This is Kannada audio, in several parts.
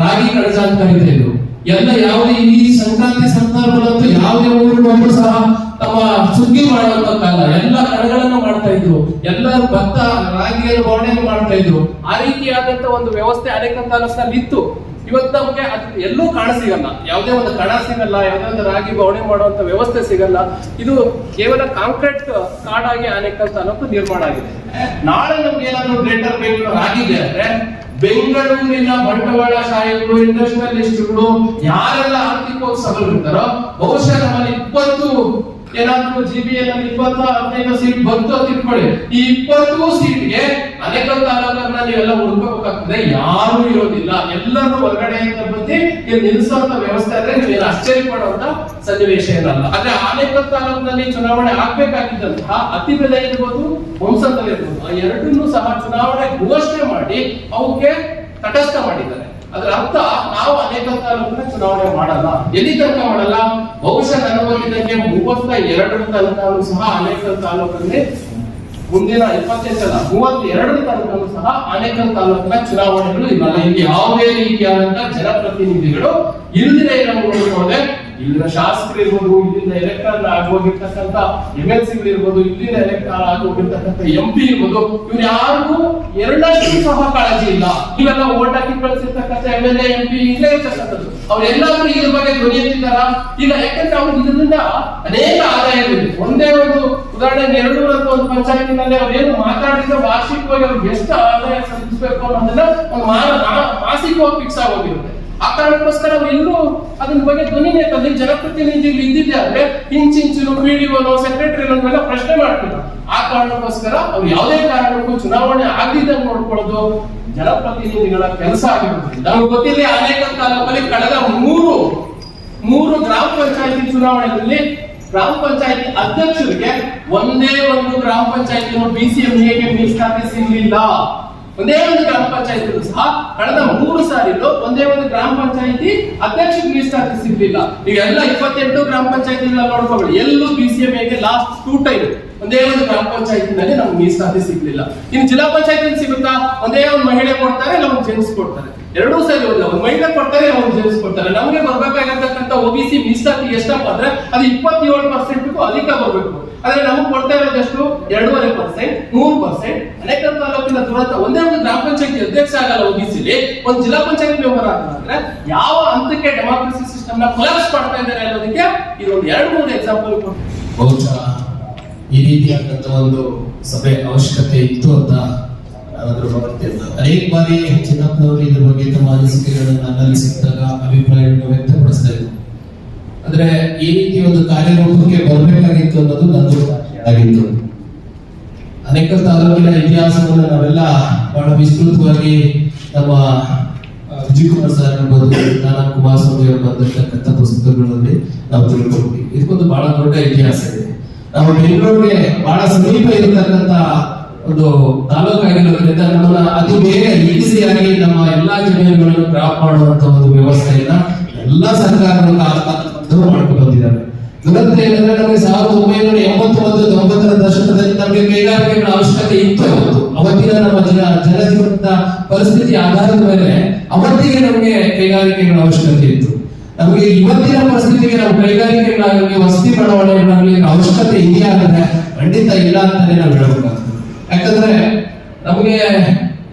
ರಾಗಿ ಕಡಜ ಅಂತ ಕರಿತಾ ಇದ್ರು ಎಲ್ಲ ಯಾವುದೇ ಈ ಸಂಕ್ರಾಂತಿ ಸಂದರ್ಭದಂತೂ ಯಾವುದೇ ಊರಿನೊಬ್ಬರು ಸಹ ತಮ್ಮ ಸುಗ್ಗಿ ಮಾಡುವಂತ ಕಾಲ ಎಲ್ಲ ಕಡಗಳನ್ನು ಮಾಡ್ತಾ ಇದ್ರು. ಎಲ್ಲ ಭತ್ತ, ರಾಗಿಯನ್ನು ಬವಣೆಯನ್ನು ಮಾಡ್ತಾ ಇದ್ರು. ಆ ರೀತಿಯಾದಂತ ಒಂದು ವ್ಯವಸ್ಥೆ ಅನೇಕ ತಾಲೂಕಿನಲ್ಲಿ ಇತ್ತು. ಇವತ್ತು ನಮ್ಗೆ ಅದು ಎಲ್ಲೂ ಕಾಣ ಸಿಗಲ್ಲ. ಯಾವುದೇ ಒಂದು ಕಣ ಸಿಗಲ್ಲ, ಯಾವುದೇ ಒಂದು ರಾಗಿ ಬವಣೆ ಮಾಡುವಂತ ವ್ಯವಸ್ಥೆ ಸಿಗಲ್ಲ. ಇದು ಕೇವಲ ಕಾಂಕ್ರೀಟ್ ಕಾಡಾಗಿ ಅನೇಕ ತಾಲೂಕು ನಿರ್ಮಾಣ ಆಗಿದೆ. ನಾಳೆ ನಮ್ಗೆ ಏನಾದ್ರು ಗ್ರೇಟರ್ ಬೆಂಗಳೂರು ಆಗಿದೆ ಅಂದ್ರೆ ಬೆಂಗಳೂರಿನ ಬಂಡವಾಳ ಶಾಹಿಗಳು ಇಂಡಸ್ಟ್ರಿಯಲಿಸ್ಟ್ಗಳು ಯಾರೆಲ್ಲ ಆರ್ಥಿಕೋತ್ಸವ ಸಬಲರಿರ್ತಾರೋ ಬಹುಶಃ ನಮ್ಮಲ್ಲಿ ಇಪ್ಪತ್ತು ಏನಾದ್ರು ಜಿ ಬಿ ಎಲ್ ಇಪ್ಪತ್ತು ಹದಿನೈದು ಸೀಟ್ ಬಂತು ತಿಳ್ಕೊಳ್ಳಿ. ಈ ಇಪ್ಪತ್ತು ಸೀಟ್ಗೆ ಅನೇಕ ತಾಲೂಕನ್ನ ನೀವೆಲ್ಲ ಹುಡುಕಬೇಕಾಗ್ತದೆ ಯಾರು ಇರೋದಿಲ್ಲ. ಎಲ್ಲರೂ ಹೊರಗಡೆಯಿಂದ ಬಂದು ಇಲ್ಲಿ ನಿಲ್ಲಿಸುವಂತ ವ್ಯವಸ್ಥೆ ಆದ್ರೆ ನೀವೇನು ಆಶ್ಚರ್ಯ ಪಡುವಂತ ಸನ್ನಿವೇಶ ಏನಲ್ಲ ಆದ್ರೆ ಅನೇಕ ತಾಲೂಕಿನಲ್ಲಿ ಚುನಾವಣೆ ಆಗ್ಬೇಕಾಗಿದ್ದಂತಹ ಅತಿ ಬೆಲೆ ಇರ್ಬೋದು ವಂಶದಲ್ಲಿ ಇರ್ಬೋದು. ಆ ಎರಡನ್ನೂ ಸಹ ಚುನಾವಣೆ ಘೋಷಣೆ ಮಾಡಿ ಅವಕ್ಕೆ ತಟಸ್ಥ ಮಾಡಿದ್ದಾರೆ. ಅದರ ಅರ್ಥ ನಾವು ಅನೇಕ ತಾಲೂಕಿನ ಚುನಾವಣೆ ಮಾಡಲ್ಲ. ಎಲ್ಲಿ ತನಕ ಮಾಡಲ್ಲ? ಬಹುಶಃ ನನ್ನ ಮೂವತ್ತ ಎರಡರ ತನಕ ಸಹ ಅನೇಕ ತಾಲೂಕಲ್ಲಿ ಮುಂದಿನ ಇಪ್ಪತ್ತೆಂಟಲ್ಲ ಮೂವತ್ತ ಎರಡರ ತನಕ ಸಹ ಅನೇಕ ತಾಲೂಕಿನ ಚುನಾವಣೆಗಳು ಇಲ್ಲ ಇಲ್ಲಿ ಯಾವುದೇ ರೀತಿಯಾದಂತಹ ಜನಪ್ರತಿನಿಧಿಗಳು ಇಲ್ಲದೆ ಇರೋದೇ ಇಲ್ಲಿನ ಶಾಸಕರು ಇರ್ಬೋದು, ಇಲ್ಲಿಂದ ಎಲೆಕ್ಟರ್ ಆಗೋಗಿರ್ತಕ್ಕಂಥ ಎಂ ಎಲ್ ಸಿಗಳು ಇರ್ಬೋದು, ಇಲ್ಲಿಂದ ಎಲೆಕ್ಟರ್ ಆಗೋಗಿರ್ತಕ್ಕಂಥ ಎಂ ಪಿ ಇರ್ಬೋದು, ಇವ್ರು ಯಾರಿಗೂ ಎರಡಷ್ಟು ಸಹ ಕಾಳಜಿ ಇಲ್ಲ. ಇವೆಲ್ಲ ಓಟ್ ಹಾಕಿ ಕಳಿಸಿರ್ತಕ್ಕಂಥ ಎಂ ಎಲ್ ಎಂ ಪಿ ಇಲ್ಲೇ ಇರ್ತಕ್ಕಂಥದ್ದು. ಅವ್ರೆಲ್ಲಾದ್ರೂ ಇದ್ರ ಬಗ್ಗೆ ಧ್ವನಿ ಎತ್ತಿದಾರ ಇಲ್ಲ, ಯಾಕಂದ್ರೆ ಅವ್ರು ಇದರಿಂದ ಅನೇಕ ಆದಾಯಗಳಿದೆ ಒಂದೇ ಒಂದು ಉದಾಹರಣೆಗೆ ಎರಡು ಅಂತ ಒಂದು ಪಂಚಾಯತಿನಲ್ಲಿ ಅವ್ರು ಏನು ಮಾತಾಡಿದ್ರೆ ವಾರ್ಷಿಕವಾಗಿ ಅವ್ರಿಗೆ ಎಷ್ಟು ಆದಾಯ ಸಲ್ಲಿಸಬೇಕು ಅನ್ನೋದನ್ನ ಮಾಸಿಕವಾಗಿ ಫಿಕ್ಸ್ ಆಗೋಗಿರುತ್ತೆ ಆ ಕಾರಣಕ್ಕೋಸ್ಕರ ಅವ್ರು ಎಲ್ಲೂ ಅದನ್ನ ಬಗ್ಗೆ ಧ್ವನಿ ತಂದು ಜನಪ್ರತಿನಿಧಿಗಳು ಇದ್ದಿದ್ದೆ ಆದ್ರೆ ಇಂಚಿಂಚು ಸೆಕ್ರೆಟರಿ ಎಲ್ಲ ಪ್ರಶ್ನೆ ಮಾಡ್ತಿಲ್ಲ ಆ ಕಾರಣಕ್ಕೋಸ್ಕರ ಅವ್ರು ಯಾವುದೇ ಕಾರಣಕ್ಕೂ ಚುನಾವಣೆ ಆಗದಿದ್ದಂಗೆ ನೋಡ್ಕೊಳ್ಳೋದು ಜನಪ್ರತಿನಿಧಿಗಳ ಕೆಲಸ ಆಗಿರುವುದರಿಂದ ಗೊತ್ತಿಲ್ಲ, ಅನೇಕ ಕಾಲದಲ್ಲಿ ಕಳೆದ ಮೂರು ಮೂರು ಗ್ರಾಮ ಪಂಚಾಯತಿ ಚುನಾವಣೆಯಲ್ಲಿ ಗ್ರಾಮ ಪಂಚಾಯತಿ ಅಧ್ಯಕ್ಷರಿಗೆ ಒಂದೇ ಒಂದು ಗ್ರಾಮ ಪಂಚಾಯತಿ ಬಿ ಸಿ ಎಂ ಹೇಗೆ ಮೀಸಲಾತಿ ಸಿಗಲಿಲ್ಲ ಒಂದೇ ಒಂದು ಗ್ರಾಮ ಪಂಚಾಯತಿ ಸಹ ಕಳೆದ ಮೂರು ಸಾರಿಲು ಒಂದೇ ಒಂದು ಗ್ರಾಮ ಪಂಚಾಯತಿ ಅಧ್ಯಕ್ಷಕ್ಕೆ ಮೀಸಲಾತಿ ಈಗ ಎಲ್ಲ ಇಪ್ಪತ್ತೆಂಟು ಗ್ರಾಮ ಪಂಚಾಯತಿಗಳ ನೋಡ್ಕೊಬೇಡಿ ಎಲ್ಲೂ ಬಿ ಸಿ ಎಂ ಎಗೆ ಲಾಸ್ಟ್ ಟೂ ಟೈಮ್ ಒಂದೇ ಒಂದು ಗ್ರಾಮ ಪಂಚಾಯತಿನಲ್ಲಿ ನಮ್ಗೆ ಮೀಸಲಾತಿ ಸಿಗ್ಲಿಲ್ಲ. ಇನ್ನು ಜಿಲ್ಲಾ ಪಂಚಾಯತಿ ಸಿಗುತ್ತಾ? ಒಂದೇ ಒಂದು ಮಹಿಳೆ ಕೊಡ್ತಾರೆ ಒಂದು ಜೆಂಟ್ಸ್ ಕೊಡ್ತಾರೆ. ಎರಡೂ ಸರಿ ಒಂದು ಒಂದು ಮಹಿಳೆ ಕೊಡ್ತಾರೆ ಒಂದು ಜೆಂಟ್ಸ್ ಕೊಡ್ತಾರೆ. ನಮಗೆ ಬರ್ಬೇಕಾಗಿರ್ತಕ್ಕಂಥ ಒ ಬಿ ಸಿ ಮೀಸಲಾತಿ ಎಷ್ಟಪ್ಪ ಅಂದ್ರೆ ಅದು ಇಪ್ಪತ್ತೇಳು ಪರ್ಸೆಂಟ್ ಅಧಿಕ ಬರಬೇಕು. ಆದ್ರೆ ನಮಗೆ ಕೊಡ್ತಾ ಇರೋದಷ್ಟು ಎರಡೂವರೆ ಪರ್ಸೆಂಟ್ ಮೂರು ಪರ್ಸೆಂಟ್ ಅನೇಕ ತಾಲೂಕಿನ ದುರಂತ, ಒಂದೇ ಒಂದು ಗ್ರಾಮ ಪಂಚಾಯತಿ ಅಧ್ಯಕ್ಷ ಆಗಲ್ಲ ಒಬಿಸಿಲಿ ಒಂದು ಜಿಲ್ಲಾ ಪಂಚಾಯತ್ ಮೆಂಬರ್ ಆಗಲ್ಲ ಯಾವ ಹಂತಕ್ಕೆ ಡೆಮಾಕ್ರಸಿ ಸಿಸ್ಟಮ್ನ ಕೊಲಾಪ್ಸ್ ಮಾಡ್ತಾ ಇದ್ದಾರೆ ಅನ್ನೋದಕ್ಕೆ ಇದೊಂದು ಎರಡು, ಮೂರು ಎಕ್ಸಾಂಪಲ್ ಬಹುಶಃ ಈ ರೀತಿಯಾದಂತ ಒಂದು ಸಭೆ ಅವಶ್ಯಕತೆ ಇತ್ತು ಅಂತ ಅನೇಕ ಬಾರಿ ಚಿನ್ನಪ್ಪನವರು ಇದ್ರ ಬಗ್ಗೆ ತಮ್ಮ ಅನಿಸಿಕೆಗಳನ್ನ ನನ್ನಲ್ಲಿ ಸಿಕ್ಕಾಗ ಅಭಿಪ್ರಾಯಗಳನ್ನು ವ್ಯಕ್ತಪಡಿಸ್ತಾ ಇದ್ರು ಅಂದ್ರೆ ಈ ರೀತಿ ಒಂದು ಕಾರ್ಯರೂಪಕ್ಕೆ ಬರಬೇಕಾಗಿತ್ತು ಅನ್ನೋದು ನಂದು ಆಗಿತ್ತು. ಅನೇಕ ತಾಲೂಕಿನ ಇತಿಹಾಸವನ್ನು ನಾವೆಲ್ಲ ಬಹಳ ವಿಸ್ತೃತವಾಗಿ ನಮ್ಮ ವಿಜಯಕುಮಾರ್ ವಿಜಯ್ ಕುಮಾರ್ ಸರ್ ಇರ್ಬೋದು ನಾನು ಕುಮಾರಸ್ವಾಮಿ ಅವರು ಬರೆದಿರ್ತಕ್ಕಂಥ ಪುಸ್ತಕಗಳಲ್ಲಿ ನಾವು ತಿಳ್ಕೊಂಡ್ವಿ ಇದಕ್ಕೊಂದು ಬಹಳ ದೊಡ್ಡ ಇತಿಹಾಸ ಇದೆ. ನಾವು ಬೆಂಗಳೂರಿಗೆ ಬಹಳ ಸಮೀಪ ಇರತಕ್ಕಂತ ಒಂದು ತಾಲೂಕಾಗಿರೋದ್ರಿಂದ ನಮ್ಮನ್ನ ಅತಿ ಬೇಗ ಈಸಿಯಾಗಿ ನಮ್ಮ ಎಲ್ಲಾ ಜಮೀನುಗಳನ್ನು ಕ್ರಾಪ್ ಮಾಡುವಂತ ಒಂದು ವ್ಯವಸ್ಥೆಯನ್ನ ಎಲ್ಲಾ ಸರ್ಕಾರಗಳು ಮಾಡ್ಕೊಂಡು ಬಂದಿದ್ದಾರೆ. ದುರಂತ ಏನಂದ್ರೆ ನಮಗೆ ಸಾವಿರದ ಒಂಬೈನೂರ ಎಂಬತ್ತೊಂಬತ್ತು ತೊಂಬತ್ತರ ದಶಕದಲ್ಲಿ ನಮಗೆ ಕೈಗಾರಿಕೆಗಳ ಅವಶ್ಯಕತೆ ಇತ್ತು ಅವತ್ತು ಅವತ್ತಿನ ನಮ್ಮ ಜನ ಜನಜೀವನದ ಪರಿಸ್ಥಿತಿ ಆಧಾರದ ಮೇಲೆ ಅವತ್ತಿಗೆ ನಮಗೆ ಕೈಗಾರಿಕೆಗಳ ಅವಶ್ಯಕತೆ ಇತ್ತು. ನಮಗೆ ಇವತ್ತಿನ ಪರಿಸ್ಥಿತಿಗೆ ನಾವು ಕೈಗಾರಿಕೆಗಳಾಗಲಿ ವಸತಿ ಬಡಾವಣೆಗಳಾಗಲಿ ಅವಶ್ಯಕತೆ ಇದೆಯಾ ಅಂದ್ರೆ ಖಂಡಿತ ಇಲ್ಲ ಅಂತಾನೆ ನಾವು ಹೇಳಬೇಕಾಗ್ತದೆ. ಯಾಕಂದ್ರೆ ನಮಗೆ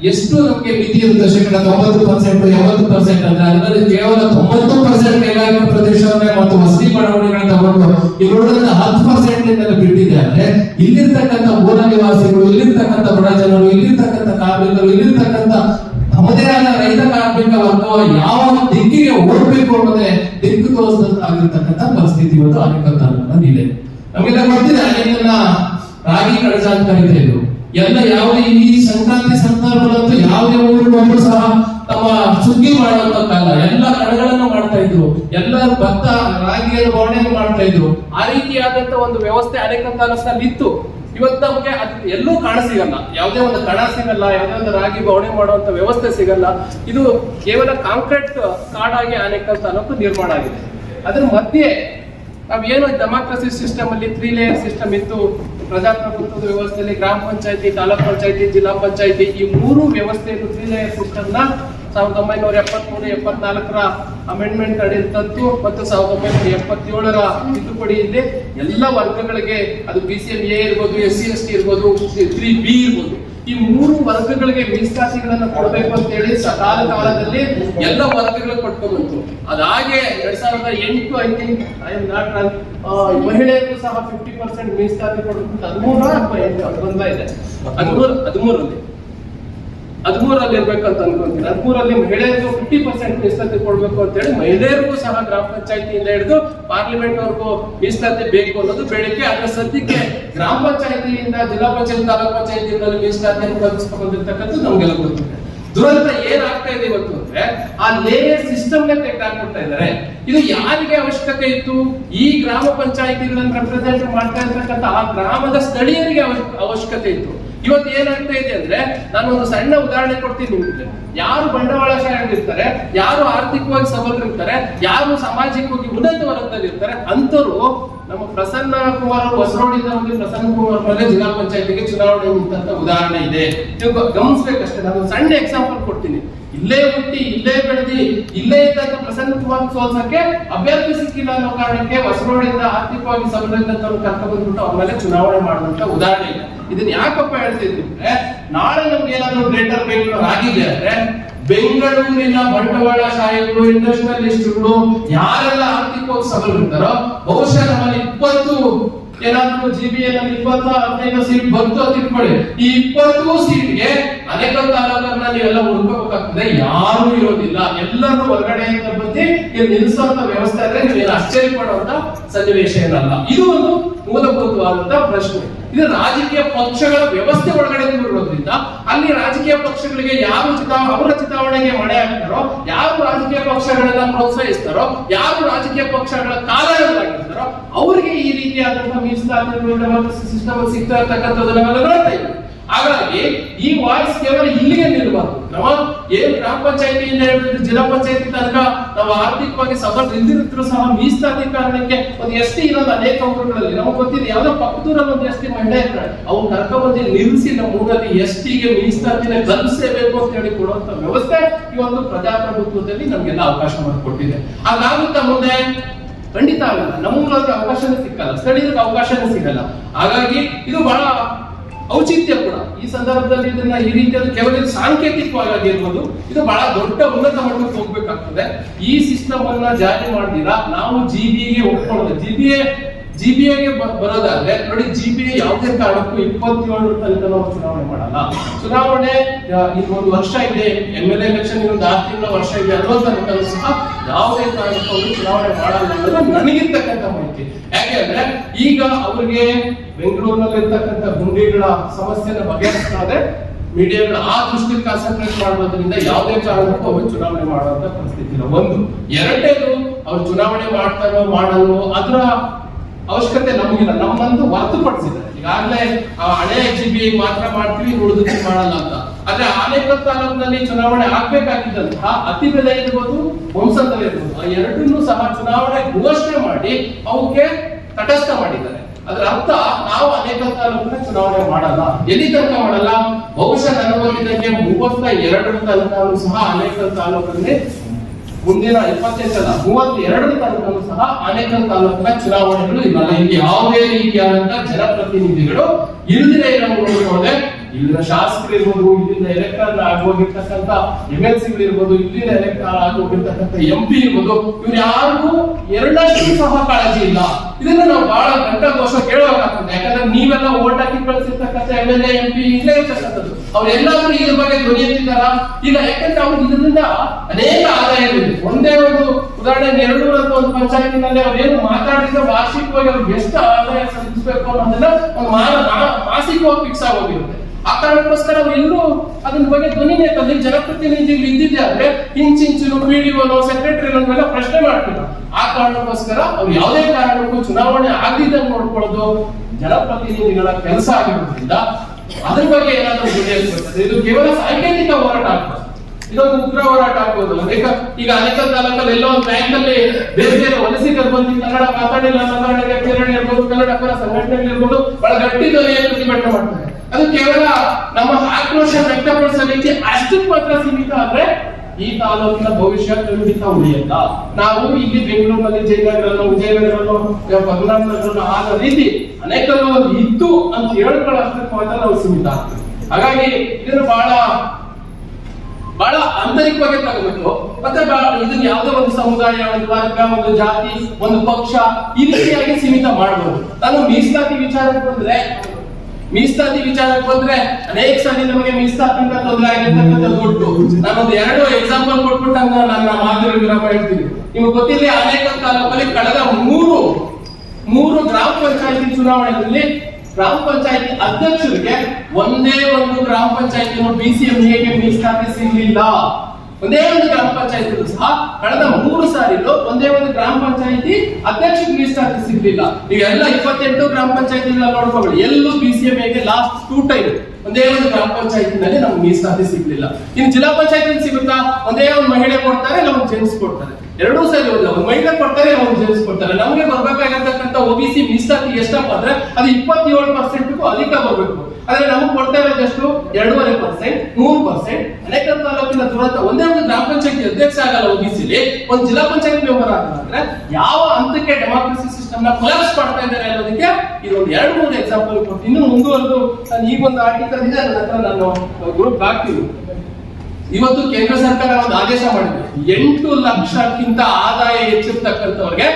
ಎಷ್ಟು ನಮಗೆ ಮಿತಿ ಇರುತ್ತೆ ಶೇಕಡ ತೊಂಬತ್ತು ಪರ್ಸೆಂಟ್ ಎಂಬತ್ತು ಪರ್ಸೆಂಟ್ ಅಂದ್ರೆ ಅದರಲ್ಲಿ ಕೇವಲ ತೊಂಬತ್ತು ಪರ್ಸೆಂಟ್ ಕೈಗಾರಿಕಾ ಪ್ರದೇಶವನ್ನೇ ಮತ್ತು ವಸತಿ ಬಡಾವಣೆಗಳನ್ನ ತಗೊಂಡು ಇವುಗಳನ್ನ ಹತ್ತು ಪರ್ಸೆಂಟ್ ಬಿಟ್ಟಿದೆ ಅಂದ್ರೆ ಇಲ್ಲಿರ್ತಕ್ಕಂಥ ಮೂಲ ನಿವಾಸಿಗಳು, ಇಲ್ಲಿರ್ತಕ್ಕಂಥ ಬಡ ಜನರು, ಇಲ್ಲಿರ್ತಕ್ಕಂಥ ಕಾರ್ಮಿಕರು, ಇಲ್ಲಿರ್ತಕ್ಕಂಥ ತಮ್ಮದೇ ಆದ ರೈತ ಕಾರ್ಮಿಕ ವರ್ಗವ ಯಾವ ದಿಕ್ಕಿಗೆ ಓಡಬೇಕು ಅನ್ನೋದೇ ದಿಕ್ಕು ತೋರಿಸಿದಂತಾಗಿರ್ತಕ್ಕಂಥ ಪರಿಸ್ಥಿತಿ ಇವತ್ತು ಅನೇಕ ಇದೆ ನಮಗೆಲ್ಲ ಗೊತ್ತಿದೆ ಅನೇಕನ್ನ ರಾಗಿ ಕಳಸ ಅಂತ ಕರಿತಾ ಎಲ್ಲ ಯಾವುದೇ ಈ ಸಂಕ್ರಾಂತಿ ಸಂದರ್ಭದಂತೂ ಯಾವುದೇ ಊರಿನೊಬ್ಬರು ಸಹ ತಮ್ಮ ಸುಗ್ಗಿ ಮಾಡುವಂತ ಕಾಲ. ಎಲ್ಲ ಕಣಗಳನ್ನು ಮಾಡ್ತಾ ಇದ್ರು. ಎಲ್ಲ ಭತ್ತ, ರಾಗಿಯನ್ನು ಬವಣೆಯನ್ನು ಮಾಡ್ತಾ ಇದ್ರು. ಆ ರೀತಿಯಾದಂತ ಒಂದು ವ್ಯವಸ್ಥೆ ಅನೇಕ ತಾಲೂಕಿನಲ್ಲಿ ಇತ್ತು. ಇವತ್ತು ನಮಗೆ ಅದು ಎಲ್ಲೂ ಕಾಣ ಸಿಗಲ್ಲ. ಯಾವುದೇ ಒಂದು ಕಣ ಸಿಗಲ್ಲ, ಯಾವುದೇ ಒಂದು ರಾಗಿ ಬವಣೆ ಮಾಡುವಂತ ವ್ಯವಸ್ಥೆ ಸಿಗಲ್ಲ. ಇದು ಕೇವಲ ಕಾಂಕ್ರೀಟ್ ಕಾಡಾಗಿ ಅನೇಕ ತಾಲೂಕು ನಿರ್ಮಾಣ ಆಗಿದೆ. ಅದ್ರ ಮಧ್ಯೆ ನಾವೇನು ಡೆಮಾಕ್ರಸಿ ಸಿಸ್ಟಮ್ ಅಲ್ಲಿ ತ್ರೀ ಲೇಯರ್ ಸಿಸ್ಟಮ್ ಇತ್ತು, ಪ್ರಜಾಪ್ರಭುತ್ವದ ವ್ಯವಸ್ಥೆಯಲ್ಲಿ ಗ್ರಾಮ ಪಂಚಾಯತಿ, ತಾಲೂಕ್ ಪಂಚಾಯತಿ, ಜಿಲ್ಲಾ ಪಂಚಾಯತಿ ಈ ಮೂರು ವ್ಯವಸ್ಥೆಯನ್ನು ತ್ರೀ ಲೇಯರ್ ಸಿಸ್ಟಮ್ನ ಸಾವಿರದ ಒಂಬೈನೂರ ಎಪ್ಪತ್ಮೂರು, ಎಪ್ಪತ್ನಾಲ್ಕರ ಅಮೆಂಡ್ಮೆಂಟ್ ತತ್ತು ಮತ್ತು ಸಾವಿರದ ಒಂಬೈನೂರ ಎಪ್ಪತ್ತೇಳರ ತಿದ್ದುಪಡಿಯಲ್ಲಿ ಎಲ್ಲ ವರ್ಗಗಳಿಗೆ, ಅದು ಬಿ ಸಿ ಎಂ ಎ ಇರ್ಬೋದು ಎಸ್ ಸಿ ಎಸ್ ಟಿ ಇರ್ಬೋದು ತ್ರೀ ಬಿ ಇರ್ಬೋದು. ಈ ಮೂರು ವರ್ಗಗಳಿಗೆ ಮೀಸಲಾತಿಗಳನ್ನ ಕೊಡಬೇಕು ಅಂತ ಹೇಳಿ ಸಕಾಲ ಕಾಲದಲ್ಲಿ ಎಲ್ಲ ವರ್ಗಗಳು ಬಂತು ಅದಾಗೆ ಎರಡ್ ಸಾವಿರದ ಎಂಟು I think I'm not ಮಹಿಳೆಯರು ಸಹ ಫಿಫ್ಟಿ ಪರ್ಸೆಂಟ್ ಮೀಸಲಾತಿ ಕೊಡಬೇಕು ಹದಿಮೂರ ಹನ್ನೊಂದ ಇದೆ? ಹದಿಮೂರು ಹದಿಮೂರಲ್ಲಿ ಅಂತ ಇರ್ಬೇಕಂತ ಅನ್ಕೊಂತೀನಿ. ಹದಿಮೂರಲ್ಲಿ ಮಹಿಳೆಯರಿಗೂ ಫಿಫ್ಟಿ ಪರ್ಸೆಂಟ್ ಮೀಸಲಾತಿ ಕೊಡ್ಬೇಕು ಅಂತ ಹೇಳಿ ಮಹಿಳೆಯರಿಗೂ ಸಹ ಗ್ರಾಮ ಪಂಚಾಯತಿಯಿಂದ ಹಿಡಿದು ಪಾರ್ಲಿಮೆಂಟ್ ವರ್ಗೂ ಮೀಸಲಾತಿ ಬೇಕು ಅನ್ನೋದು ಬೇಡಿಕೆ. ಆದ್ರೆ ಸದ್ಯಕ್ಕೆ ಗ್ರಾಮ ಪಂಚಾಯತಿಯಿಂದ ಜಿಲ್ಲಾ ಪಂಚಾಯತ್, ತಾಲೂಕ್ ಪಂಚಾಯತಿಯಿಂದ ಮೀಸಲಾತಿಯನ್ನು ಕಲ್ಪಿಸ್ಕೊಂಡಿರ್ತಕ್ಕಂಥದ್ದು ನಮ್ಗೆಲ್ಲ ಗೊತ್ತಿದೆ. ದುರಂತ ಏನಾಗ್ತಾ ಇದೆ ಇವತ್ತು ಅಂದ್ರೆ, ಆ ಲೇಯರ್ ಸಿಸ್ಟಮ್ ನೇ ತೆಗೆದಾಕ್ಬಿಡ್ತಾ ಇದ್ದಾರೆ ಇದು ಯಾರಿಗೆ ಅವಶ್ಯಕತೆ ಇತ್ತು? ಈ ಗ್ರಾಮ ಪಂಚಾಯತಿಗಳನ್ನು ರೆಪ್ರೆಸೆಂಟ್ ಮಾಡ್ತಾ ಇರ್ತಕ್ಕಂಥ ಆ ಗ್ರಾಮದ ಸ್ಥಳೀಯರಿಗೆ ಅವಶ್ಯ- ಅವಶ್ಯಕತೆ ಇತ್ತು. ಇವತ್ತು ಏನಾಗ್ತಾ ಇದೆ ಅಂದ್ರೆ ನಾನು ಒಂದು ಸಣ್ಣ ಉದಾಹರಣೆ ಕೊಡ್ತೀನಿ ನಿಮ್ಗೆ. ಯಾರು ಬಂಡವಾಳಶಾಹಿರ್ತಾರೆ ಯಾರು ಆರ್ಥಿಕವಾಗಿ ಸಬಲರಿರ್ತಾರೆ ಯಾರು ಸಾಮಾಜಿಕವಾಗಿ ಉನ್ನತ ವರ್ಗದಲ್ಲಿ ಇರ್ತಾರೆ ಅಂತರು ನಮ್ಮ ಪ್ರಸನ್ನ ಕುಮಾರ್ ಹೊಸರೋಡಿಂದ ಒಂದು ಪ್ರಸನ್ನ ಕುಮಾರ್ ಮೇಲೆ ಜಿಲ್ಲಾ ಪಂಚಾಯತಿಗೆ ಚುನಾವಣೆ ಉದಾಹರಣೆ ಇದೆ. ಗಮನಿಸ್ಬೇಕಷ್ಟೇ ನಾನು ಸಣ್ಣ ಎಕ್ಸಾಂಪಲ್ ಇಲ್ಲೇ ಹುಟ್ಟಿ, ಇಲ್ಲೇ ಬೆಳೆದಿ, ಇಲ್ಲೇ ಇದ್ದಾಗ ಕುಮಾರ್ ಸೋಲ್ಸಕ್ಕೆ ಅಭ್ಯರ್ಥಿ ಸಿಕ್ಕಿಲ್ಲ ಅನ್ನೋ ಕಾರಣಕ್ಕೆ ಹೊಸರೋಡಿಂದ ಆರ್ಥಿಕವಾಗಿ ಸಬಲರಿದ್ದಂತವ್ರು ಕರ್ಕೊಂಡು ಬಂದ್ಬಿಟ್ಟು ಅವ್ರ ಮೇಲೆ ಚುನಾವಣೆ ಮಾಡುವಂತ ಉದಾಹರಣೆ ಇಲ್ಲ ಇದನ್ನ ಯಾಕಪ್ಪ ಹೇಳ್ತಿದ್ವಿ ಅಂದ್ರೆ, ನಾಳೆ ನಮ್ಗೆ ಏನಾದ್ರು ಗ್ರೇಟರ್ ಬೆಂಗಳೂರು ಆಗಿದೆ ಅಂದ್ರೆ, ಬೆಂಗಳೂರಿನ ಬಂಡವಾಳ ಶಾಹಿಗಳು ಇಂಡಸ್ಟ್ರಿಯಲಿಸ್ಟ್ಗಳು ಯಾರೆಲ್ಲ ಆರ್ಥಿಕವಾಗಿ ಸಬಲರಿರ್ತಾರೋ, ಬಹುಶಃ ನಮ್ಮಲ್ಲಿ ಇಪ್ಪತ್ತು ಏನಾದ್ರು ಬಿ ಎಲ್ ಇಪ್ಪತ್ತು ಹದಿನೈದು ಸೀಟ್ ಬಂತು ಅಂತ ಇಟ್ಕೊಳ್ಳಿ ಈ ಇಪ್ಪತ್ತು ಸೀಟ್ಗೆ ಅನೇಕ ತಾಲೂಕನ್ನ ನೀವೆಲ್ಲ ಹುಡುಕಬೇಕಾಗ್ತದೆ ಯಾರು ಇರೋದಿಲ್ಲ. ಎಲ್ಲರೂ ಹೊರಗಡೆಯಿಂದ ಬಂದು ಇಲ್ಲಿ ನಿಲ್ಲಿಸುವಂತ ವ್ಯವಸ್ಥೆ ಆದ್ರೆ ನೀವೇನು ಆಶ್ಚರ್ಯ ಪಡುವಂತ ಸನ್ನಿವೇಶ ಏನಲ್ಲ. ಇದು ಒಂದು ಮೂಲಭೂತವಾದಂತ ಪ್ರಶ್ನೆ. ಇದು ರಾಜಕೀಯ ಪಕ್ಷಗಳ ವ್ಯವಸ್ಥೆ ಒಳಗಡೆ ಇರೋದ್ರಿಂದ ಅಲ್ಲಿ ರಾಜಕೀಯ ಪಕ್ಷಗಳಿಗೆ ಯಾರು ಚಿತಾ, ಅವರ ಚಿತಾವಣೆಗೆ ಮಣೆ ಆಗ್ತಾರೋ ಯಾರು ರಾಜಕೀಯ ಪಕ್ಷಗಳನ್ನ ಪ್ರೋತ್ಸಾಹಿಸ್ತಾರೋ ಯಾರು ರಾಜಕೀಯ ಪಕ್ಷಗಳ ಕಾರಣಗಳಾಗಿರ್ತಾರೋ ಅವರಿಗೆ ಈ ರೀತಿಯಾದಂತಹ ಮೀಸಲಾತಿ ಸಿಸ್ಟಮ್ ಸಿಗ್ತಾ ಇರ್ತಕ್ಕಂಥದ್ದನ್ನ ನೋಡ್ತಾ ಇದ್ದೀವಿ. ಹಾಗಾಗಿ ಈ ವಾಯ್ಸ್ ಕೇವಲ ಇಲ್ಲಿಗೆ ನಿಲ್ಬಾರ್ದು ನಾವು ಏನ್ ಗ್ರಾಮ ಪಂಚಾಯತಿಯಿಂದ ಹಿಡಿದು ಜಿಲ್ಲಾ ಪಂಚಾಯತಿ ತನಕ ನಾವು ಆರ್ಥಿಕವಾಗಿ ಸಬಲ್ ಇಲ್ದಿದ್ರು ಸಹ ಮೀಸಲಾತಿ ಕಾರಣಕ್ಕೆ ಒಂದು ಎಸ್ ಟಿ ಇರೋದು ಅನೇಕ ಊರುಗಳಲ್ಲಿ. ನಾವು ಗೊತ್ತಿದೆ, ಯಾವ್ದೋ ಪಕ್ಕದೂರಲ್ಲಿ ಒಂದು ಎಸ್ ಟಿ ಮಹಿಳೆ ಇರ್ತಾಳೆ. ಅವು ಕರ್ಕೊಂಡ್ಬಂದು ನಿಲ್ಲಿಸಿ ನಮ್ಮ ಊರಲ್ಲಿ ಎಸ್ ಟಿಗೆ ಮೀಸಲಾತಿನ ಕಲ್ಪಿಸಬೇಕು ಅಂತ ಹೇಳಿ ಕೊಡುವಂತ ವ್ಯವಸ್ಥೆ ಈ ಒಂದು ಪ್ರಜಾಪ್ರಭುತ್ವದಲ್ಲಿ ನಮ್ಗೆಲ್ಲ ಅವಕಾಶ ಮಾಡಿಕೊಟ್ಟಿದೆ. ಹಾಗಾಗುತ್ತಾ ಮುಂದೆ? ಖಂಡಿತ ಆಗಲ್ಲ. ನಮ್ಮೂರಲ್ಲಿ ಅವಕಾಶನೇ ಸಿಕ್ಕಲ್ಲ. ಸ್ಥಳೀಯರಿಗೆ ಅವಕಾಶನೇ ಸಿಗಲ್ಲ. ಹಾಗಾಗಿ ಇದು ಬಹಳ ಔಚಿತ್ಯ ಕೂಡ. ಈ ಸಂದರ್ಭದಲ್ಲಿ ಇದನ್ನ ಈ ರೀತಿಯಾದ ಕೇವಲ ಸಾಂಕೇತಿಕವಾಗಿ ಸಾಂಕೇತಿಕವಾಗಿರ್ಬೋದು ಇದು ಬಹಳ ದೊಡ್ಡ ಉನ್ನತ ಮಟ್ಟಕ್ಕೆ ಹೋಗ್ಬೇಕಾಗ್ತದೆ. ಈ ಸಿಸ್ಟಮ್ ಅನ್ನ ಜಾರಿ ಮಾಡಿದಿರಾ ನಾವು ಜಿ ಎಗೆ ಒಪ್ಕೊಳ್ಳೋದು. ಜಿ ಬಿ ಎ ಜಿ ಬರೋದಾದ್ರೆ ನೋಡಿ ಜಿ ಯಾವುದೇ ಕಾರಣಕ್ಕೂ ಇಪ್ಪತ್ತೇಳು ತನಕ ನಾವು ಚುನಾವಣೆ ಮಾಡಲ್ಲ. ಚುನಾವಣೆ ಒಂದು ವರ್ಷ ಇದೆ ಎಂ ಎಲ್ ಎಲೆಕ್ಷನ್ ಇನ್ನೊಂದು ಆರು ತಿಂಗಳ ವರ್ಷ ಇದೆ ಅನ್ನೋ ತನಕ ಸಹ ಯಾವುದೇ ಕಾರಣಕ್ಕೂ ಚುನಾವಣೆ ಮಾಡಲ್ಲ ಅನ್ನೋದು ನನಗಿರ್ತಕ್ಕಂಥ ಮಾಹಿತಿ. ಯಾಕೆ ಅಂದ್ರೆ, ಈಗ ಅವ್ರಿಗೆ ಬೆಂಗಳೂರಿನಲ್ಲಿ ಇರ್ತಕ್ಕಂಥ ಗುಂಡಿಗಳ ಸಮಸ್ಯೆನ ಬಗೆಹರಿಸ್ತಾರೆ. ಮೀಡಿಯಾಗಳು ಆ ದೃಷ್ಟಿ ಕಾನ್ಸಂಟ್ರೇಟ್ ಮಾಡೋದ್ರಿಂದ ಯಾವುದೇ ಕಾರಣಕ್ಕೂ ಅವರು ಚುನಾವಣೆ ಮಾಡುವಂತ ಪರಿಸ್ಥಿತಿ ಇಲ್ಲ. ಒಂದು, ಎರಡನೇದು, ಅವ್ರು ಚುನಾವಣೆ ಮಾಡ್ತಾರೋ ಮಾಡಲ್ವೋ, ಅದರ ಅವಶ್ಯಕತೆ ನಮಗಿಲ್ಲ. ನಮ್ಮಂತೂ ಹೊರತುಪಡಿಸಿದ್ದಾರೆ. ಈಗಾಗಲೇ ಹಳೆ ಬಿ ಮಾತ್ರ ಮಾಡ್ತೀವಿ ಉಳಿದಕ್ಕೆ ಮಾಡಲ್ಲ ಅಂತ. ಆದ್ರೆ ಆನೇಕಲ್ ತಾಲೂಕಿನಲ್ಲಿ ಚುನಾವಣೆ ಆಗ್ಬೇಕಾಗಿದ್ದಂತಹ ಅತಿ ಬೆಲೆ ಇರ್ಬೋದು ವಂಶದಲ್ಲಿ ಇರ್ಬೋದು, ಆ ಎರಡನ್ನೂ ಸಹ ಚುನಾವಣೆ ಘೋಷಣೆ ಮಾಡಿ ಅವಕ್ಕೆ ತಟಸ್ಥ ಮಾಡಿದ್ದಾರೆ. ಅದರ ಅರ್ಥ ನಾವು ಅನೇಕ ತಾಲೂಕಿನ ಚುನಾವಣೆ ಮಾಡಲ್ಲ. ಎಲ್ಲಿ ತನಕ ಮಾಡಲ್ಲ? ಬಹುಶಃ ನನಗೊತ್ತಿದ್ದಂಗೆ ಮೂವತ್ತ ಎರಡರ ತನಕ ಸಹ ಅನೇಕ ತಾಲೂಕಲ್ಲಿ ಮುಂದಿನ ಇಪ್ಪತ್ತೆಂಟನ ಮೂವತ್ತ ಎರಡನೇ ತಾಲೂಕಲ್ಲೂ ಸಹ ಆನೇಕಲ್ ತಾಲೂಕಿನ ಚುನಾವಣೆಗಳು ಇಲ್ಲ ಇಲ್ಲಿ ಯಾವುದೇ ರೀತಿಯಾದಂತಹ ಜನಪ್ರತಿನಿಧಿಗಳು ಇಲ್ಲದಿರೇ ಇರೋ ನೋಡಿದ್ರೆ ಇಲ್ಲಿನ ಶಾಸಕರು ಇರ್ಬೋದು, ಇಲ್ಲಿಂದ ಎಲೆಕ್ಟರ್ ಆಗೋಗಿರ್ತಕ್ಕಂಥ ಎಂ ಎಲ್ ಸಿಗಳು ಇರ್ಬೋದು, ಇಲ್ಲಿನ ಎಲೆಕ್ಟರ್ ಆಗೋಗಿರ್ತಕ್ಕಂಥ ಎಂ ಪಿ ಇರ್ಬೋದು, ಇವ್ರು ಯಾರಿಗೂ ಎರಡಷ್ಟು ಸಹ ಕಾಳಜಿ ಇಲ್ಲ. ಇದನ್ನ ನಾವು ಬಹಳ ಘಂಟಾಘೋಷ ಕೇಳಬೇಕಾಗ್ತದೆ. ಯಾಕಂದ್ರೆ ನೀವೆಲ್ಲ ಓಟ್ ಹಾಕಿ ಕಳಿಸಿರ್ತಕ್ಕಂಥ ಎಂ ಎಲ್ ಎಂ ಪಿ ಇಲ್ಲೇ ಇರ್ತಕ್ಕಂಥದ್ದು. ಅವ್ರೆಲ್ಲಾದ್ರೂ ಇದ್ರ ಬಗ್ಗೆ ದೊರೆಯುತ್ತಿದ್ದಾರ ಇಲ್ಲ, ಯಾಕಂದ್ರೆ ಅವ್ರು ಇದರಿಂದ ಅನೇಕ ಆದಾಯಗಳಿದೆ ಒಂದೇ ಒಂದು ಉದಾಹರಣೆ ಎರಡು ನೂರ ಒಂದು ಪಂಚಾಯತಿನಲ್ಲಿ ಅವ್ರು ಏನು ಮಾತಾಡಿದ್ರೆ ವಾರ್ಷಿಕವಾಗಿ ಅವ್ರಿಗೆ ಎಷ್ಟು ಆದಾಯ ಸಲ್ಲಿಸಬೇಕು ಅನ್ನೋದನ್ನ ಮಾಸಿಕವಾಗಿ ಫಿಕ್ಸ್ ಆಗೋಗಿರುತ್ತೆ ಆ ಕಾರಣಕ್ಕೋಸ್ಕರ ಅವ್ರು ಅದ್ರ ಬಗ್ಗೆ ಧ್ವನಿನೇ ತಂದು ಜನಪ್ರತಿನಿಧಿಗಳು ಇದ್ದಿದ್ದೆ ಆದ್ರೆ ಇಂಚಿಂಚು ಪಿಡಿಒನೋ ಸೆಕ್ರೆಟರಿ ಎಲ್ಲ ಪ್ರಶ್ನೆ ಮಾಡ್ತಿಲ್ಲ ಆ ಕಾರಣಕ್ಕೋಸ್ಕರ ಅವ್ರು ಯಾವುದೇ ಕಾರಣಕ್ಕೂ ಚುನಾವಣೆ ಆಗದಿದ್ದಂಗೆ ನೋಡ್ಕೊಳ್ಳೋದು ಜನಪ್ರತಿನಿಧಿಗಳ ಕೆಲಸ ಆಗಿರೋದ್ರಿಂದ ಅದ್ರ ಬಗ್ಗೆ ಏನಾದ್ರೂ ಬರ್ತದೆ ಇದು? ಕೇವಲ ಸಾಂಕೇತಿಕ ಹೋರಾಟ ಆಗ್ತದೆ ಇದೊಂದು ಉಗ್ರ ಹೋರಾಟ ಆಗ್ಬೋದು ಅನೇಕ ಈಗ ಅನೇಕ ತಾಲೂಕಲ್ಲಿ ಎಲ್ಲೋ ಒಂದು ಬ್ಯಾಂಕ್ ಅಲ್ಲಿ ಬೇರೆ ಬೇರೆ ವಲಸಿಗರು ಬಂದು ಕನ್ನಡ ಮಾತಾಡಿಲ್ಲ ಕನ್ನಡ ಪ್ರೇರಣೆ ಇರ್ಬೋದು, ಕನ್ನಡ ಪರ ಸಂಘಟನೆಗಳಿರ್ಬೋದು ಬಹಳ ಗಟ್ಟಿ ಧ್ವನಿಯಲ್ಲಿ ಪ್ರತಿಭಟನೆ ಮಾಡ್ತಾರೆ. ಅದು ಕೇವಲ ನಮ್ಮ ಆಕ್ರೋಶ ವ್ಯಕ್ತಪಡಿಸಲಿಕ್ಕೆ ಅಷ್ಟಕ್ಕೆ ಮಾತ್ರ ಸೀಮಿತ ಆದ್ರೆ ಈ ತಾಲೂಕಿನ ಭವಿಷ್ಯ ಖಂಡಿತ ಉಳಿಯಲ್ಲ. ನಾವು ಇಲ್ಲಿ ಬೆಂಗಳೂರಿನಲ್ಲಿ ಜಯನಗರಲ್ಲೋ ವಿಜಯನಗರನ್ನು ಪದ್ಮನಾಭನಗರಲ್ಲೋ ಆದ ರೀತಿ ಇತ್ತು ಅಂತ ಹೇಳ್ಕೊಳ್ಳೋಷ್ಟಕ್ಕೆ ಮಾತ್ರ ನಾವು ಸೀಮಿತ ಹಾಗಾಗಿ ಇದನ್ನು ಬಹಳ ಬಹಳ ಆಂತರಿಕವಾಗಿ ತಗೋಬೇಕು. ಮತ್ತೆ ಇದನ್ನ ಯಾವುದೋ ಒಂದು ಸಮುದಾಯ, ಒಂದು ವರ್ಗ, ಒಂದು ಜಾತಿ, ಒಂದು ಪಕ್ಷ ಈ ರೀತಿಯಾಗಿ ಸೀಮಿತ ಮಾಡಬಹುದು ನಾನು ಮೀಸಲಾತಿ ವಿಚಾರಕ್ಕೆ ಬಂದ್ರೆ, ಮೀಸಲಾತಿ ವಿಚಾರಕ್ಕೆ ಬಂದ್ರೆ ಅನೇಕ ಸಾರಿ ನಮಗೆ ಮೀಸಲಾತಿಯಿಂದ ತೊಂದರೆ ಆಗಿರ್ತಕ್ಕಂಥದ್ದು ಉಂಟು. ನಾನೊಂದು ಎರಡು ಎಕ್ಸಾಂಪಲ್ ಕೊಟ್ಬಿಟ್ಟು ಹಂಗ ನನ್ನ ಮಾತು ವಿರಾಮ ಹೇಳ್ತೀನಿ. ನಿಮ್ಗೆ ಗೊತ್ತಿಲ್ಲ ಅನೇಕ ತಾಲೂಕಲ್ಲಿ ಕಳೆದ ಮೂರು ಮೂರು ಗ್ರಾಮ ಪಂಚಾಯತಿ ಚುನಾವಣೆಯಲ್ಲಿ ಗ್ರಾಮ ಪಂಚಾಯತಿ ಅಧ್ಯಕ್ಷರಿಗೆ ಒಂದೇ ಒಂದು ಗ್ರಾಮ ಪಂಚಾಯತಿ ಬಿ ಸಿ ಎಂ ಹೇಗೆ ಮೀಸಲಾತಿ ಸಿಗಲಿಲ್ಲ ಒಂದೇ ಒಂದು ಗ್ರಾಮ ಪಂಚಾಯತಿ ಸಹ ಕಳೆದ ಮೂರು ಸಾರಿಲು ಒಂದೇ ಒಂದು ಗ್ರಾಮ ಪಂಚಾಯತಿ ಅಧ್ಯಕ್ಷಕ್ಕೆ ಮೀಸಲಾತಿ ಸಿಗ್ಲಿಲ್ಲ ಎಲ್ಲ ಇಪ್ಪತ್ತೆಂಟು ಗ್ರಾಮ ಪಂಚಾಯತಿ ನೋಡ್ಕೊಳ್ಳಿ. ಎಲ್ಲೂ ಬಿ ಸಿ ಎಂ ಹೇಗೆ ಲಾಸ್ಟ್ ಟೂ ಟೈಮ್ ಒಂದೇ ಒಂದು ಗ್ರಾಮ ಪಂಚಾಯತಿನಲ್ಲಿ ನಮ್ಗೆ ಮೀಸಲಾತಿ ಸಿಗ್ಲಿಲ್ಲ ಇನ್ನು ಜಿಲ್ಲಾ ಪಂಚಾಯತಿ ಸಿಗುತ್ತಾ? ಒಂದೇ ಒಂದು ಮಹಿಳೆ ಕೊಡ್ತಾರೆ, ಇಲ್ಲ ಒಂದು ಜೆಂಟ್ಸ್ ಕೊಡ್ತಾರೆ. ಎರಡೂ ಸರಿ ಹೋದ್ರೆ ಅವ್ರು ಕೊಡ್ತಾರೆ ಅವ್ರು ಜೆಂಟ್ಸ್ ಕೊಡ್ತಾರೆ. ನಮಗೆ ಬರ್ಬೇಕಾಗಿರ್ತಕ್ಕಂಥ ಒ ಬಿ ಸಿ ಮೀಸಲಾತಿ ಎಷ್ಟಪ್ಪ ಅಂದ್ರೆ ಅದು ಇಪ್ಪತ್ತೇಳು ಪರ್ಸೆಂಟ್ಗೂ ಅಧಿಕ ಬರಬೇಕು. ಆದ್ರೆ ನಮಗೆ ಕೊಡ್ತಾ ಇರೋದಷ್ಟು ಎರಡೂವರೆ ಪರ್ಸೆಂಟ್ ಮೂರು ಪರ್ಸೆಂಟ್ ಅನೇಕ ತಾಲೂಕಿನ ದುರಂತ, ಒಂದೇ ಒಂದು ಗ್ರಾಮ ಪಂಚಾಯತಿ ಅಧ್ಯಕ್ಷ ಆಗಲ್ಲ ಒಬಿಸಿಲಿ ಒಂದು ಜಿಲ್ಲಾ ಪಂಚಾಯತ್ ಮೆಂಬರ್ ಆಗಲ್ಲ ಯಾವ ಹಂತಕ್ಕೆ ಡೆಮಾಕ್ರಸಿ ಸಿಸ್ಟಮ್ನ ಕೊಲಾಪ್ಸ್ ಮಾಡ್ತಾ ಇದ್ದಾರೆ ಅನ್ನೋದಕ್ಕೆ ಇದೊಂದು ಎರಡು, ಮೂರು ಎಕ್ಸಾಂಪಲ್ ಕೊಟ್ಟು ಇನ್ನು ಮುಂದುವರೆದು. ನಾನು ಈಗ ಒಂದು ಆರ್ಟಿಕಲ್ ಇದೆ ನನ್ನ ನಾನು ಗ್ರೂಪ್ ಹಾಕ್ತೀನಿ. ಇವತ್ತು ಕೇಂದ್ರ ಸರ್ಕಾರ ಒಂದು ಆದೇಶ ಮಾಡಿದೆ. ಎಂಟು ಲಕ್ಷಕ್ಕಿಂತ ಆದಾಯ ಹೆಚ್ಚಿರ್ತಕ್ಕಂಥವ್ರಿಗೆ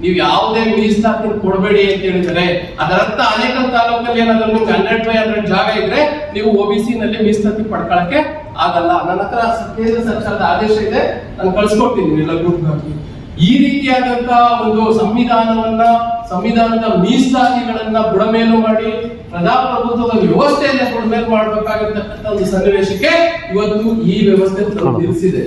ನೀವು ಯಾವುದೇ ಮೀಸಲಾತಿ ಕೊಡಬೇಡಿ ಅಂತ ಹೇಳಿದರೆ ಅದರರ್ಥ ಅನೇಕ ತಾಲೂಕಲ್ಲಿ ಏನಾದ್ರು ನಿಮ್ಗೆ ಹಂಡ್ರೆಡ್ ಬೈ ಹಂಡ್ರೆಡ್ ಜಾಗ ಇದ್ರೆ ನೀವು ಒಬಿಸಿ ನಲ್ಲಿ ಮೀಸಲಾತಿ ಪಡ್ಕೊಳಕ್ಕೆ ಆಗಲ್ಲ. ನನ್ನ ಹತ್ರ ಕೇಂದ್ರ ಸರ್ಕಾರದ ಆದೇಶ ಇದೆ. ನಾನು ಕಳ್ಸಿಕೊಡ್ತೀನಿ ಎಲ್ಲ ಗ್ರೂಪ್ ಹಾಕಿ ಈ ರೀತಿಯಾದಂತಹ ಒಂದು ಸಂವಿಧಾನವನ್ನ ಸಂವಿಧಾನದ ಮೀಸಲಾತಿಗಳನ್ನ ಬುಡಮೇಲು ಮಾಡಿ ಪ್ರಜಾಪ್ರಭುತ್ವದ ವ್ಯವಸ್ಥೆಯನ್ನ ಬುಡಮೇಲು ಮಾಡಬೇಕಾಗಿರ್ತಕ್ಕಂಥ ಒಂದು ಸನ್ನಿವೇಶಕ್ಕೆ ಇವತ್ತು ಈ ವ್ಯವಸ್ಥೆ ನಿಲ್ಲಿಸಿದೆ